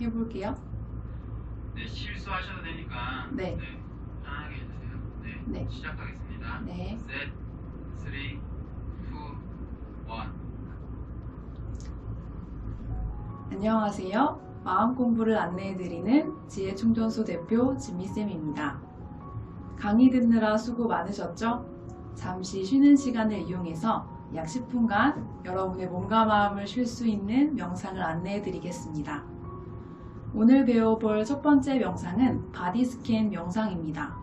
해볼게요. 네, 실수하셔도 되니까 네. 편하게 해주세요. 네, 네. 시작하겠습니다. 네. 셋, 쓰리, 투, 원. 안녕하세요. 마음 공부를 안내해드리는 지혜충전소 대표 지미쌤입니다. 강의 듣느라 수고 많으셨죠? 잠시 쉬는 시간을 이용해서 약 10분간 여러분의 몸과 마음을 쉴 수 있는 명상을 안내해 드리겠습니다. 오늘 배워볼 첫 번째 명상은 바디 스캔 명상입니다.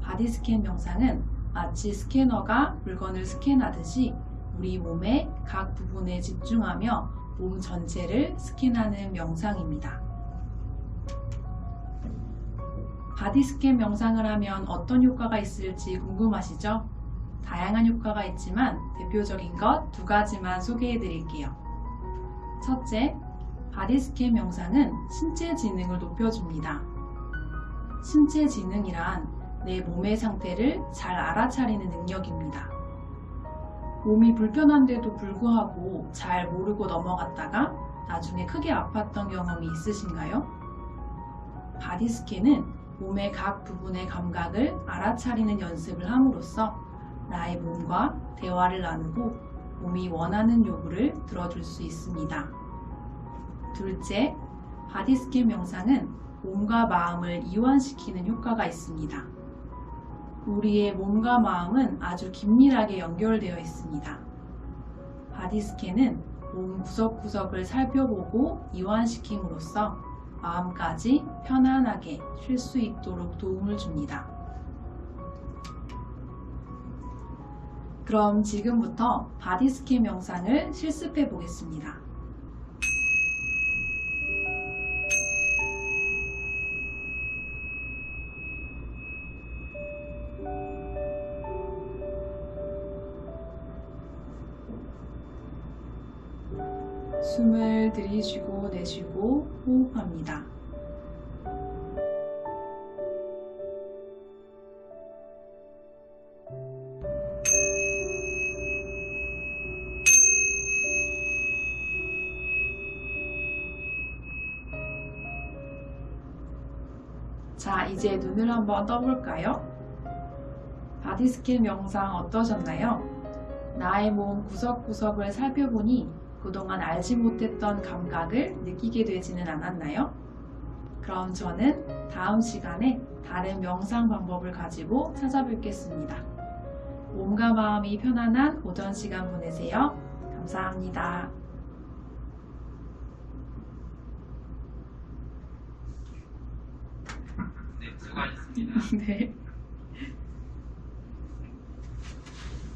바디 스캔 명상은 마치 스캐너가 물건을 스캔하듯이 우리 몸의 각 부분에 집중하며 몸 전체를 스캔하는 명상입니다. 바디 스캔 명상을 하면 어떤 효과가 있을지 궁금하시죠? 다양한 효과가 있지만 대표적인 것 두 가지만 소개해 드릴게요. 첫째, 바디 스캔 명상은 신체 지능을 높여줍니다. 신체 지능이란 내 몸의 상태를 잘 알아차리는 능력입니다. 몸이 불편한데도 불구하고 잘 모르고 넘어갔다가 나중에 크게 아팠던 경험이 있으신가요? 바디 스캔은 몸의 각 부분의 감각을 알아차리는 연습을 함으로써 나의 몸과 대화를 나누고 몸이 원하는 요구를 들어줄 수 있습니다. 둘째, 바디 스캔 명상은 몸과 마음을 이완시키는 효과가 있습니다. 우리의 몸과 마음은 아주 긴밀하게 연결되어 있습니다. 바디 스캔은 몸 구석구석을 살펴보고 이완시킴으로써 마음까지 편안하게 쉴 수 있도록 도움을 줍니다. 그럼 지금부터 바디 스캔 명상을 실습해 보겠습니다. 숨을 들이쉬고 내쉬고 호흡합니다. 자, 이제 눈을 한번 떠볼까요? 바디 스캔 명상 어떠셨나요? 나의 몸 구석구석을 살펴보니 그동안 알지 못했던 감각을 느끼게 되지는 않았나요? 그럼 저는 다음 시간에 다른 명상 방법을 가지고 찾아뵙겠습니다. 몸과 마음이 편안한 오전 시간 보내세요. 감사합니다. 네, 수고하셨습니다. 네.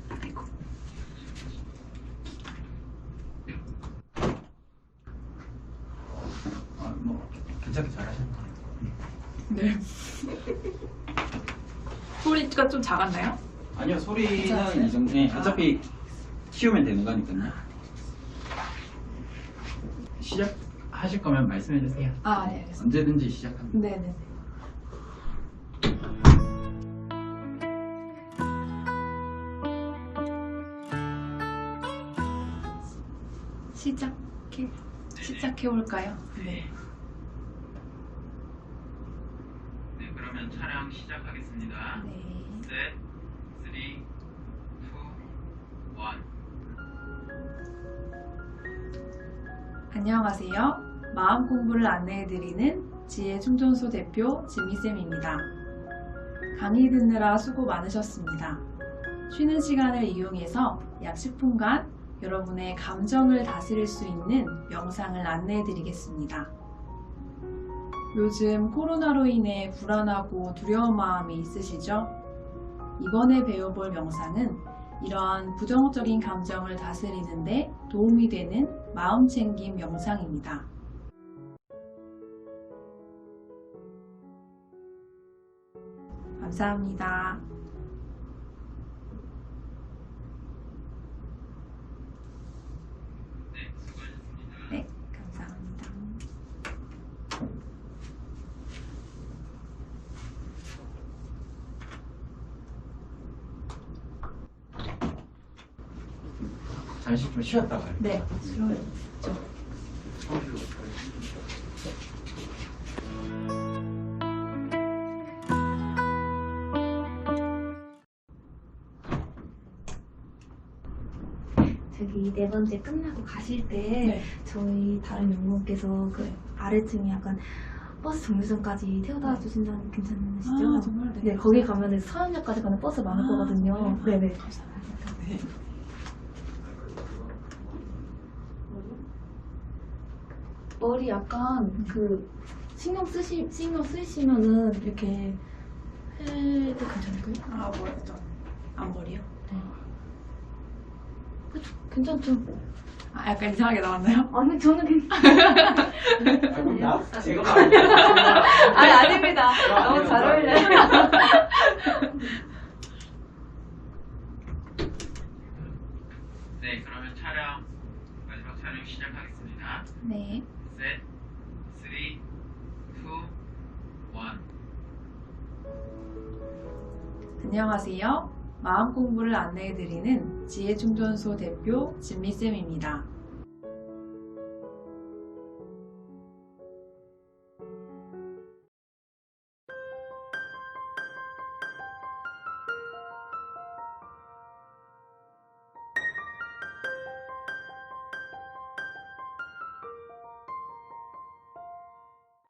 아이고. 아, 뭐 괜찮게 잘하셨네요. 네. 소리가 좀 작았나요? 아니요 소리는 괜찮았어요? 이 정도. 네, 아. 어차피 키우면 되는 거니까요. 시작하실 거면 말씀해 주세요. 아, 네, 알겠습니다. 언제든지 시작합니다. 네네. 시작해 시작해 볼까요? 네. 네, 그러면 촬영 시작 하겠습니다. 네. 셋, 쓰리, 투, 원. 안녕하세요. 마음 공부를 안내해드리는 지혜 충전소 대표 지미쌤입니다. 강의 듣느라 수고 많으셨습니다. 쉬는 시간을 이용해서 약 10분간 여러분의 감정을 다스릴 수 있는 명상을 안내해드리겠습니다. 요즘 코로나로 인해 불안하고 두려운 마음이 있으시죠? 이번에 배워볼 명상은 이러한 부정적인 감정을 다스리는데 도움이 되는 마음 챙김 명상입니다. 감사합니다. 잠시 좀 쉬었다 가요. 네, 쉬어요. 저기 네 번째 끝나고 가실 때 네. 저희 다른 연구원께서 그 아래층에 약간 버스 정류장까지 태워다 주신다는 게 괜찮으시죠? 아, 정말 네. 네, 거기 가면 서현역까지 가는 버스 많을 아, 거거든요. 네네. 네. 감사합니다. 네. 머리 약간 그 신경 쓰시 신경 쓰시면은 이렇게 해도 괜찮을까요? 아, 뭐였죠? 앞머리요? 그쵸? 괜찮죠? 아, 약간 이상하게 나왔나요? 아니 저는 괜찮. 나 제가 아니 아닙니다. 너무 잘 어울려요. 네, 그러면 촬영 마지막 촬영 시작하겠습니다. 네. 안녕하세요. 마음 공부를 안내해드리는 지혜충전소 대표 진미쌤입니다.